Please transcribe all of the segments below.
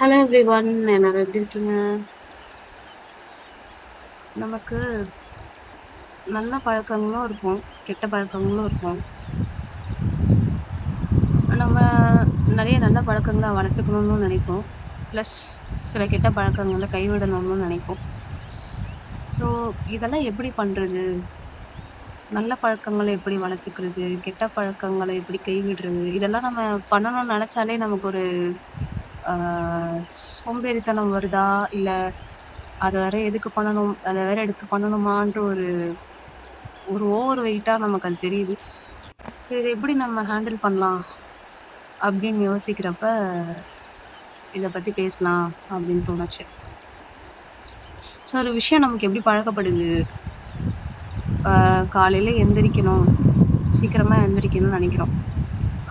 Hello everyone எல்லாரும் எப்படி இருக்கீங்க நமக்கு நல்ல பழக்கங்களும் இருக்கும் கெட்ட பழக்கங்களும் இருக்கும். நம்ம நிறைய நல்ல பழக்கங்களை வளர்த்துக்கணும்னு நினைப்போம். ப்ளஸ் சில கெட்ட பழக்கங்களை கைவிடணும்னு நினைப்போம். ஸோ இதெல்லாம் எப்படி பண்ணுறது நல்ல பழக்கங்களை எப்படி வளர்த்துக்கிறது? கெட்ட பழக்கங்களை எப்படி கைவிடுறது? இதெல்லாம் நம்ம பண்ணணும்னு நினச்சாலே நமக்கு ஒரு சோம்பேறித்தனம் வருதா? இல்லை அதை வேற எதுக்கு பண்ணணும்? அதை வேற எடுத்து பண்ணணுமான்ற ஒரு ஒரு ஓவர் வெயிட்டா நமக்கு அது தெரியுது. ஸோ இதை எப்படி நம்ம ஹேண்டில் பண்ணலாம்? அப்படின்னு யோசிக்கிறப்ப இதை பத்தி பேசலாம் அப்படின்னு தோணுச்சு. ஸோ ஒரு விஷயம் நமக்கு எப்படி பழக்கப்படுது? காலையில் காலையில எந்திரிக்கணும். சீக்கிரமா எந்திரிக்கணும்னு நினைக்கிறோம்.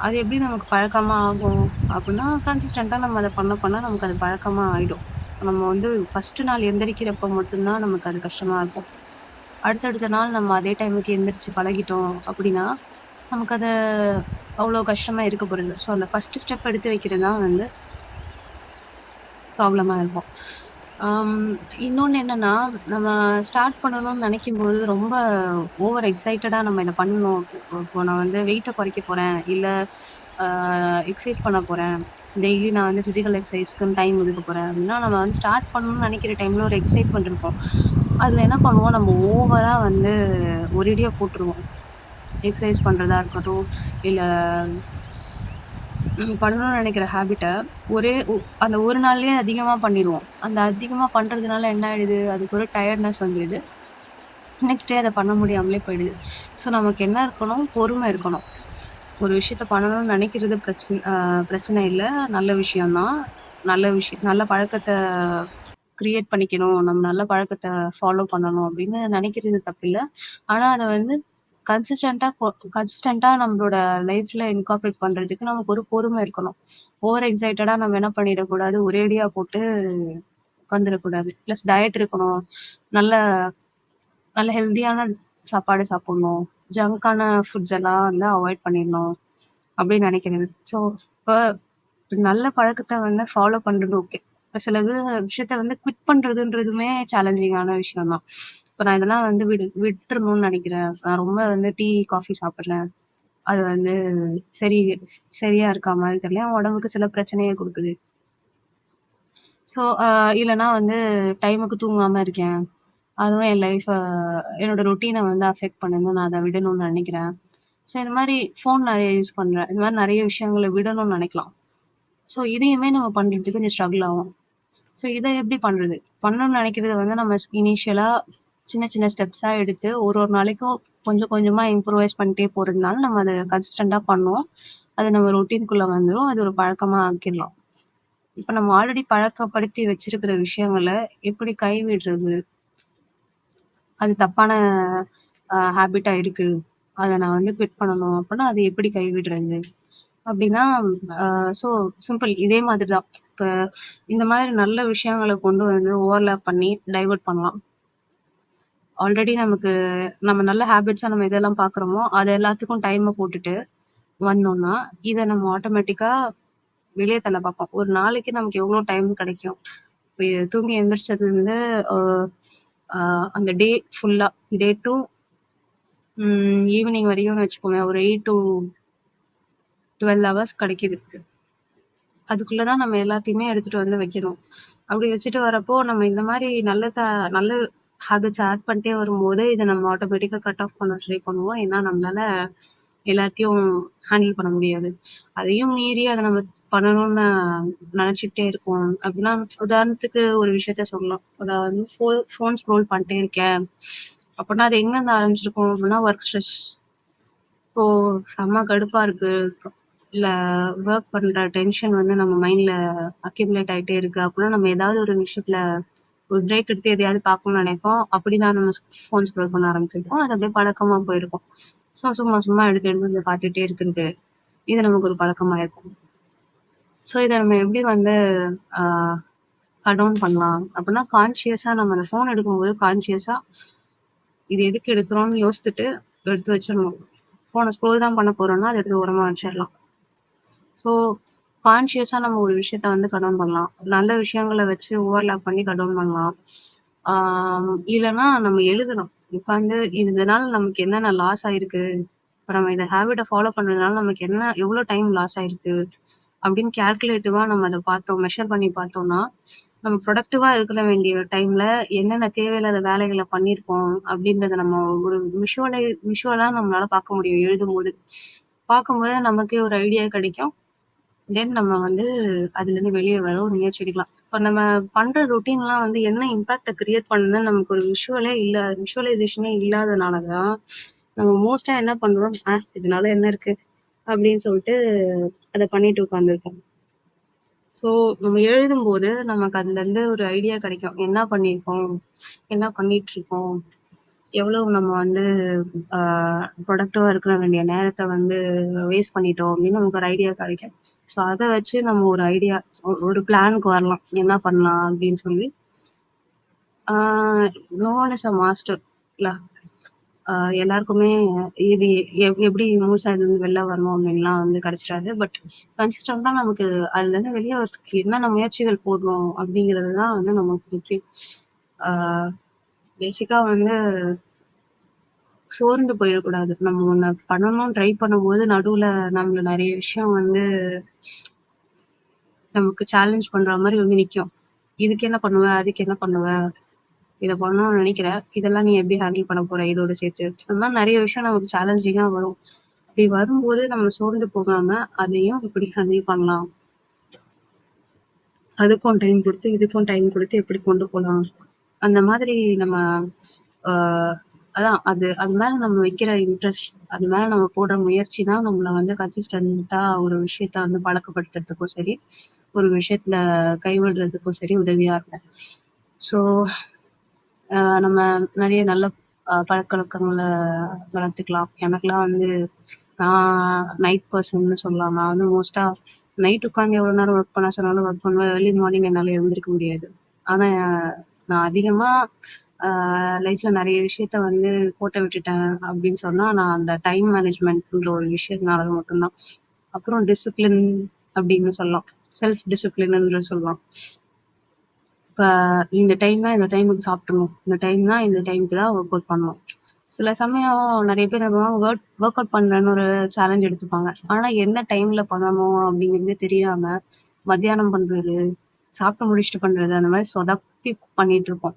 அது எப்படி நமக்கு பழக்கமா ஆகும் அப்படின்னா கன்சிஸ்டண்டா நம்ம அதை பண்ண பண்ண நமக்கு அது பழக்கமா ஆயிடும். நம்ம வந்து ஃபர்ஸ்ட் நாள் எந்திரிக்கிறப்ப மட்டும்தான் நமக்கு அது கஷ்டமா இருக்கும். அடுத்தடுத்த நாள் நம்ம அதே டைமுக்கு எந்திரிச்சு பழகிட்டோம் அப்படின்னா நமக்கு அது அவ்வளோ கஷ்டமா இருக்க போறது ஸோ அந்த ஃபர்ஸ்ட் ஸ்டெப் எடுத்து வைக்கிறது தான் வந்து ப்ராப்ளமாக இருக்கும். இன்னொன்று என்னன்னா நம்ம ஸ்டார்ட் பண்ணணும்னு நினைக்கும் போது ரொம்ப ஓவர் எக்ஸைட்டடா நம்ம இதை பண்ணணும். இப்போ நான் வந்து வெயிட்டை குறைக்க போறேன் இல்லை எக்ஸசைஸ் பண்ண போறேன். டெய்லி நான் வந்து ஃபிசிக்கல் எக்ஸசைஸ்க்குன்னு டைம் ஒதுக்க போறேன் அப்படின்னா நம்ம வந்து ஸ்டார்ட் பண்ணணும்னு நினைக்கிற டைம்ல ஒரு எக்ஸைட்மெண்ட் இருக்கும். அதுல என்ன பண்ணுவோம் நம்ம ஓவரா வந்து ஒரேடியா போட்டுருவோம். எக்ஸசைஸ் பண்றதா இருக்கட்டும் இல்ல நம்ம பண்ணணும்னு நினைக்கிற ஹாபிட்டை ஒரே ஒ- அந்த ஒரு நாள்லேயே அதிகமாக பண்ணிடுவோம். அந்த அதிகமாக பண்ணுறதுனால என்ன ஆயிடுது? அதுக்கு ஒரு டயர்ட்னஸ் வந்துடுது. நெக்ஸ்ட் டே அதை பண்ண முடியாமலே போயிடுது. ஸோ நமக்கு என்ன இருக்கணும்? பொறுமை இருக்கணும். ஒரு விஷயத்த பண்ணணும்னு நினைக்கிறது பிரச்சனை பிரச்சனை இல்லை. நல்ல விஷயம்தான். நல்ல விஷயம் நல்ல பழக்கத்தை கிரியேட் பண்ணிக்கணும். நம்ம நல்ல பழக்கத்தை ஃபாலோ பண்ணணும் அப்படின்னு நினைக்கிறது தப்பில்லை. ஆனால் அதை வந்து கன்சிஸ்டன்ட்டாக கன்சிஸ்டன்ட்டாக நம்மளோட லைஃப்ல இன்கார்பரேட் பண்றதுக்கு நமக்கு ஒரு பொறுமை இருக்கணும். ஓவர் எக்ஸைட்டடா நம்ம என்ன பண்ணிடக்கூடாது? ஒரேடியா போட்டு உட்காந்துடக்கூடாது ப்ளஸ் டயட் இருக்கணும். நல்ல நல்ல ஹெல்த்தியான சாப்பாடு சாப்பிடணும். ஜங்கான ஃபுட்ஸ் எல்லாம் வந்து அவாய்ட் பண்ணிடணும். அப்படின்னு நினைக்கிறேன் ஸோ இப்போ நல்ல பழக்கத்தை வந்து ஃபாலோ பண்ணுறது ஓகே இப்போ சில இது விஷயத்த வந்து குவிட் பண்றதுன்றதுமே சேலஞ்சிங்கான விஷயம் தான் இப்போ நான் இதெல்லாம் வந்து விடு விட்டுறணும்னு நினைக்கிறேன். நான் ரொம்ப வந்து டீ காஃபி சாப்பிடுறேன். அது வந்து சரி சரியா இருக்கா மாதிரி தெரியல. உடம்புக்கு சில பிரச்சனையை கொடுக்குது. ஸோ இல்லைன்னா வந்து டைமுக்கு தூங்காம இருக்கேன். அதுவும் என் லைஃப் என்னோட ரொட்டீனை வந்து அஃபெக்ட் பண்ணுது நான் அதை விடணும்னு நினைக்கிறேன். ஸோ இந்த மாதிரி ஃபோன் நிறைய யூஸ் பண்றேன். இந்த மாதிரி நிறைய விஷயங்களை விடணும்னு நினைக்கலாம். ஸோ இதையுமே நம்ம பண்றதுக்கு கொஞ்சம் ஸ்ட்ரகிள் ஆகும். ஸோ இதை எப்படி பண்ணுறது பண்ணணும்னு நினைக்கிறத வந்து நம்ம இனிஷியலாக சின்ன சின்ன ஸ்டெப்ஸாக எடுத்து ஒரு ஒரு நாளைக்கும் கொஞ்சம் கொஞ்சமா இம்ப்ரூவைஸ் பண்ணிட்டே போறதுனால நம்ம அதை கன்சிஸ்டண்ட்டாக பண்ணுவோம். அது நம்ம ரொட்டீன்குள்ளே வந்துடும் அது ஒரு பழக்கமா ஆக்கிடலாம். இப்போ நம்ம ஆல்ரெடி பழக்கப்படுத்தி வச்சிருக்கிற விஷயங்களை எப்படி கைவிடுறது? அது தப்பான ஹேபிட்டாக இருக்குது அதை நான் வந்து குவிட் பண்ணணும் அப்படின்னா அது எப்படி கைவிடுறது? அப்படின்னா ஸோ சிம்பிள் இதே மாதிரி தான் இப்போ இந்த மாதிரி நல்ல விஷயங்களை கொண்டு வந்து ஓவர்லேப் பண்ணி டைவர்ட் பண்ணலாம். ஆல்ரெடி நமக்கு நம்ம நல்ல ஹேபிட்ஸா நம்ம இதெல்லாம் பார்க்குறோமோ அது எல்லாத்துக்கும் டைமை போட்டுட்டு வந்தோம்னா இதை நம்ம ஆட்டோமேட்டிக்கா வெளியே தள்ள பார்ப்போம். ஒரு நாளைக்கு நமக்கு எவ்வளோ டைம் கிடைக்கும்? இப்போ தூங்கி எந்திரிச்சதுல வந்து அந்த டே ஃபுல்லா டே டு ஈவினிங் வரையும் வச்சுக்கோங்க ஒரு எயிட் டு டுவெல் ஹவர்ஸ் கிடைக்குது. அதுக்குள்ளதான் நம்ம எல்லாத்தையுமே எடுத்துட்டு வந்து வைக்கணும். அப்படி வச்சுட்டு வரப்போ நம்ம இந்த மாதிரி நல்லத நல்ல ஹேபிட்ஸ் ஆட் பண்ணிட்டே வரும்போது இதை நம்ம ஆட்டோமேட்டிக்கா கட் ஆஃப் பண்ண ட்ரை பண்ணுவோம். ஏன்னா நம்மளால எல்லாத்தையும் ஹேண்டில் பண்ண முடியாது. அதையும் மீறி அதை நம்ம பண்ணணும்னு நினைச்சுக்கிட்டே இருக்கோம். அப்படின்னா உதாரணத்துக்கு ஒரு விஷயத்த சொல்லலாம். நான் வந்து ஃபோன் ஸ்க்ரோல் பண்ணிட்டே இருக்கேன். அப்படின்னா அது எங்க இருந்து ஆரம்பிச்சிருக்கோம்? அப்படின்னா ஒர்க் ஸ்ட்ரெஸ் இப்போ செம்ம கடுப்பா இருக்கு. இல்லை ஒர்க் பண்ணுற டென்ஷன் வந்து நம்ம மைண்டில் அக்யூமுலேட் ஆகிட்டே இருக்குது அப்படின்னா நம்ம ஏதாவது ஒரு விஷயத்தில் ஒரு பிரேக் எடுத்து எதையாவது பார்க்கணும்னு நினைப்போம். அப்படிதான் நம்ம ஃபோன் ஸ்க்ரோல் பண்ண ஆரம்பிச்சிருக்கோம். அது அப்படியே பழக்கமாக போயிருக்கும். ஸோ சும்மா சும்மா எடுத்து எடுத்து வந்து பார்த்துட்டே இருக்கிறது இது நமக்கு ஒரு பழக்கமாக இருக்கும். ஸோ இதை நம்ம எப்படி வந்து கடவுன் பண்ணலாம்? அப்படின்னா கான்சியஸாக நம்ம அந்த ஃபோன் எடுக்கும்போது கான்சியஸாக இது எதுக்கு எடுக்கிறோம்னு யோசிச்சுட்டு எடுத்து வச்சிடணும். ஃபோனை ஸ்க்ரோல் தான் பண்ண போகிறோம்னா அதை எடுத்து உரமாக வச்சிடலாம். ஸோ கான்ஷியஸாக நம்ம ஒரு விஷயத்த வந்து கடன் பண்ணலாம். நல்ல விஷயங்களை வச்சு ஓவர்லாப் பண்ணி கடன் பண்ணலாம். ஆஹ் இல்லைன்னா நம்ம எழுதணும். உட்காந்து இதனால நமக்கு என்னென்ன லாஸ் ஆயிருக்கு? இப்ப நம்ம இந்த ஹேபிட்டை ஃபாலோ பண்றதுனால நமக்கு என்ன எவ்வளவு டைம் லாஸ் ஆயிருக்கு? அப்படின்னு கேல்குலேட்டிவா நம்ம அதை பார்த்தோம் மெஷர் பண்ணி பார்த்தோம்னா நம்ம ப்ரொடக்டிவா இருக்கிற வேண்டிய டைம்ல என்னென்ன தேவையில்லாத வேலைகளை பண்ணியிருக்கோம் அப்படின்றத நம்ம ஒரு விஷுவலை விஷுவலா நம்மளால பார்க்க முடியும் எழுதும் போது பார்க்கும்போது நமக்கே ஒரு ஐடியா கிடைக்கும். தென் நம்ம வந்து அதுல இருந்து வெளியே வர ஒரு முயற்சி எடுக்கலாம் இப்ப நம்ம பண்ற ரொட்டீன் எல்லாம் வந்து என்ன இம்பாக்ட கிரியேட் பண்ணுதுன்னு நமக்கு ஒரு விஷுவலே இல்ல விஷுவலைசேஷனே இல்லாதனாலதான் நம்ம மோஸ்டா என்ன பண்றோம்? இதனால என்ன இருக்கு? அப்படின்னு சொல்லிட்டு அதை பண்ணிட்டு உட்கார்ந்துருக்கோம். ஸோ நம்ம எழுதும்போது நமக்கு அதுல இருந்து ஒரு ஐடியா கிடைக்கும். என்ன பண்ணியிருக்கோம்? என்ன பண்ணிட்டு இருக்கோம்? எவ்வளவு நம்ம வந்து ப்ரொடக்டிவாக இருக்கிற வேண்டிய நேரத்தை வந்து வேஸ்ட் பண்ணிட்டோம் அப்படின்னு நமக்கு ஒரு ஐடியா கிடைக்கும். ஸோ அதை வச்சு நம்ம ஒரு ஐடியா ஒரு பிளானுக்கு வரலாம். என்ன பண்ணலாம் அப்படின்னு சொல்லி ah no is a master எல்லாருக்குமே இது எப்- எப்படி முழுசா இது வெளில வரணும் அப்படின்லாம் வந்து கிடைச்சிடாது. பட் கன்சிஸ்டண்டாக நமக்கு அதுலேருந்து வெளியே வரதுக்கு என்னென்ன முயற்சிகள் போடணும் அப்படிங்கிறது தான் வந்து நமக்கு முக்கியம். பேசிக்காக வந்து சோர்ந்து போயிடக்கூடாது. நம்ம ஒண்ணு பண்ணணும்னு ட்ரை பண்ணும்போது நடுவுல நம்மள நிறைய விஷயம் வந்து நமக்கு சேலஞ்ச் பண்ற மாதிரி வந்து நிக்கும். இதுக்கு என்ன பண்ணுவ? அதுக்கு என்ன பண்ணுவ? இதை பண்ணணும்னு நினைக்கிற? இதெல்லாம் நீ எப்படி ஹேண்டில் பண்ண போற? இதோட சேர்த்து. அந்த மாதிரி நிறைய விஷயம் நமக்கு சேலஞ்சிங்கா வரும். அப்படி வரும்போது நம்ம சோர்ந்து போகாம அதையும் இப்படி ஹேண்டில் பண்ணலாம். அதுக்கும் டைம் கொடுத்து இதுக்கும் டைம் கொடுத்து எப்படி கொண்டு போகலாம் அந்த மாதிரி நம்ம ஆஹ் அதான் அது அது மேல நம்ம வைக்கிற இன்ட்ரெஸ்ட் அது மேல நம்ம போடுற முயற்சி தான் நம்மள வந்து கன்சிஸ்டன்டா ஒரு விஷயத்த வந்து பழக்கப்படுத்துறதுக்கும் சரி ஒரு விஷயத்துல கைவிடுறதுக்கும் சரி உதவியா இருக்கும். ஸோ நம்ம நிறைய நல்ல ஆஹ் பழக்கவழக்கங்களை வளர்த்துக்கலாம். எனக்கெல்லாம் வந்து நான் நைட் பர்சன்னு சொல்லலாம். நான் வந்து மோஸ்டா நைட் உட்காந்து எவ்வளவு நேரம் ஒர்க் பண்ண சொன்னாலும் ஒர்க் பண்ணுவேன். ஏர்லி மார்னிங் என்னால எழுந்திருக்க முடியாது. ஆனா நான் அதிகமா லைஃப்ல நிறைய விஷயத்த வந்து கோட்டை விட்டுட்டேன் அப்படின்னு சொன்னா நான் அந்த டைம் மேனேஜ்மெண்ட்ன்ற ஒரு விஷயத்தினால மட்டும்தான். அப்புறம் டிசிப்ளின் அப்படின்னு சொல்லலாம். செல்ஃப் டிசிப்ளின்னு சொல்லலாம். இப்ப இந்த டைம்னா இந்த டைமுக்கு சாப்பிடணும். இந்த டைம்னா இந்த டைமுக்கு தான் ஒர்க் அவுட் பண்ணணும். சில சமயம் நிறைய பேர் ஒர்க் ஒர்க் அவுட் பண்றேன்னு ஒரு சேலஞ்ச் எடுத்துப்பாங்க. ஆனா என்ன டைம்ல பண்ணணும் அப்படிங்கிறது தெரியாம மத்தியானம் பண்றது சாப்பிட்டு முடிச்சுட்டு பண்றது அந்த மாதிரி சொதப்பி பண்ணிட்டு இருப்போம்.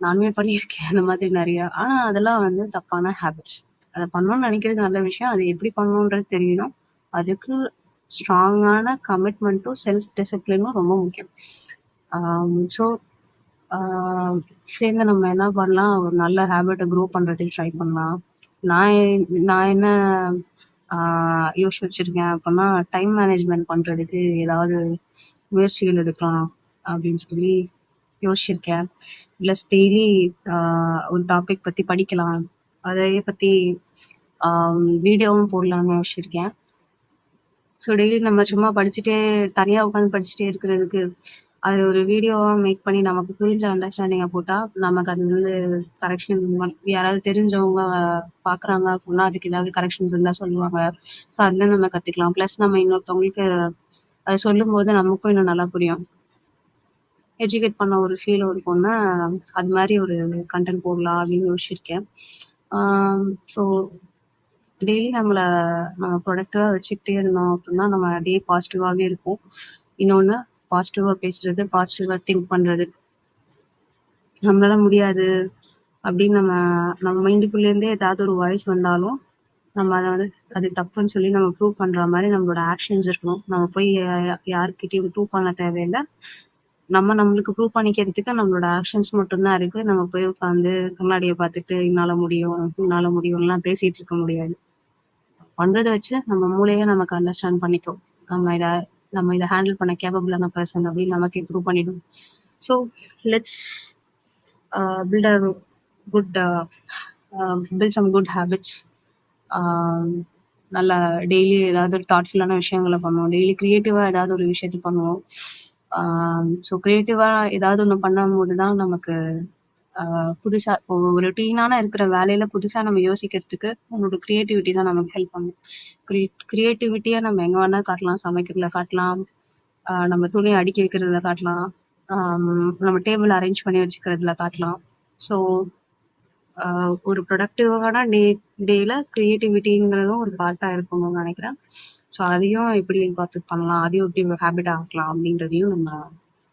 நானுமே பண்ணியிருக்கேன். அந்த மாதிரி நிறைய. ஆனா அதெல்லாம் வந்து தப்பான ஹேபிட்ஸ் அதை பண்ணணும்னு நினைக்கிறது நல்ல விஷயம். அது எப்படி பண்ணணுன்றது தெரியணும். அதுக்கு ஸ்ட்ராங்கான கமிட்மெண்ட்டும் செல்ஃப் டிசிப்ளினும் ரொம்ப முக்கியம். ஸோ சேர்ந்து நம்ம என்ன பண்ணலாம்? ஒரு நல்ல ஹேபிட்டை க்ரோ பண்ணுறதுக்கு ட்ரை பண்ணலாம். நான் நான் என்ன யோசிச்சு வச்சிருக்கேன் அப்படின்னா டைம் மேனேஜ்மெண்ட் பண்ணுறதுக்கு ஏதாவது முயற்சிகள் எடுக்கலாம் அப்படின்னு சொல்லி யோசிச்சிருக்கேன். ப்ளஸ் டெய்லி ஒரு டாபிக் பத்தி படிக்கலாம். அதையே பத்தி வீடியோவும் போடலாம்னு யோசிச்சிருக்கேன். ஸோ டெய்லி நம்ம சும்மா படிச்சுட்டே தனியாக உட்காந்து படிச்சுட்டே இருக்கிறதுக்கு அது ஒரு வீடியோவாக மேக் பண்ணி நமக்கு புரிஞ்ச அண்டர்ஸ்டாண்டிங்கை போட்டால் நமக்கு அது வந்து கரெக்ஷன் யாராவது தெரிஞ்சவங்க பாக்குறாங்க அப்படின்னா அதுக்கு ஏதாவது கரெக்ஷன்ஸ் இருந்தால் சொல்லுவாங்க. ஸோ அதுல நம்ம கத்துக்கலாம். ப்ளஸ் நம்ம இன்னொருத்தவங்களுக்கு அது சொல்லும்போது நமக்கும் இன்னும் நல்லா புரியும். எஜுகேட் பண்ண ஒரு ஃபீல் இருக்கும்னா அது மாதிரி ஒரு கண்டென்ட் போடலாம் அப்படின்னு யோசிச்சிருக்கேன். ஸோ டெய்லி நம்மளை நம்ம ப்ரொடக்டிவாக வச்சுக்கிட்டே இருந்தோம் அப்படின்னா நம்ம டே பாசிட்டிவாகவே இருக்கும் இன்னொன்று பாசிட்டிவாக பேசுறது பாசிட்டிவாக திங்க் பண்ணுறது நம்மளால முடியாது அப்படின்னு நம்ம நம்ம மைண்டுக்குள்ளேருந்தே ஏதாவது ஒரு வாய்ஸ் வந்தாலும் நம்ம அதை வந்து அது தப்புன்னு சொல்லி நம்ம ப்ரூவ் பண்ணுற மாதிரி நம்மளோட ஆக்ஷன்ஸ் இருக்கணும். நம்ம போய் யா- யார்கிட்டயும் ப்ரூவ் பண்ண தேவையில்லை. நம்ம நம்மளுக்கு ப்ரூவ் பண்ணிக்கிறதுக்கு நம்மளோட ஆக்ஷன்ஸ் மட்டும்தான் இருக்கு. நம்ம போய் உட்காந்து கண்ணாடியை பார்த்துட்டு என்னால முடியும் என்னால முடியும்லாம் பேசிட்டு இருக்க முடியாது. பண்றதை வச்சு நம்ம மூளையை நமக்கு அண்டர்ஸ்டாண்ட் பண்ணிக்கும். நம்ம இதை நம்ம இதை ஹேண்டில் பண்ண கேப்பபிளான பர்சன் அப்படின்னு நமக்கு ப்ரூவ் பண்ணிடும். So let's build a good build some good habits நல்லா டெய்லி ஏதாவது ஒரு தாட்ஃபுல்லான விஷயங்களை பண்ணுவோம். டெய்லி கிரியேட்டிவா ஏதாவது ஒரு விஷயத்த பண்ணுவோம். ஸோ கிரியேட்டிவா ஏதாவது ஒன்று பண்ணும்போது தான் நமக்கு புதுசாக புதுசா இப்போ ஒரு ரொட்டீனான இருக்கிற வேலையில் புதுசாக நம்ம யோசிக்கிறதுக்கு நம்மளோட கிரியேட்டிவிட்டி தான் நமக்கு ஹெல்ப் பண்ணும். கிரியேட்டிவிட்டியாக நம்ம எங்கே வேணால் காட்டலாம் சமைக்கிறதுல காட்டலாம் நம்ம துணி அடுக்கி வைக்கிறதுல காட்டலாம் நம்ம டேபிள் அரேஞ்ச் பண்ணி வச்சுக்கிறதுல காட்டலாம். ஸோ ஒரு ப்ரொடக்டிவான டே டேல கிரியேட்டிவிட்டிங்கிறதும் ஒரு பார்ட்டாக இருக்கணும்னு நினைக்கிறேன். ஸோ அதையும் எப்படி இன்கார்பரேட் பண்ணலாம்? அதையும் எப்படி ஹேபிட் ஆக்கலாம்? அப்படின்றதையும் நம்ம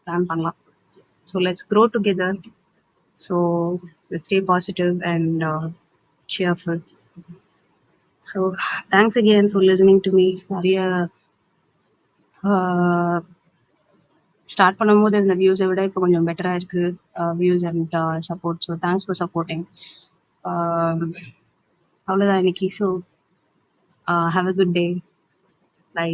பிளான் பண்ணலாம். So let's grow together so stay positive and cheerful so thanks again for listening to me நிறைய uh, ஸ்டார்ட் பண்ணும்போது இந்த வியூஸை விட இப்போ கொஞ்சம் பெட்டராக இருக்கு. Views and support so thanks for supporting அவ்வளோதான் இன்னைக்கு. So have a good day bye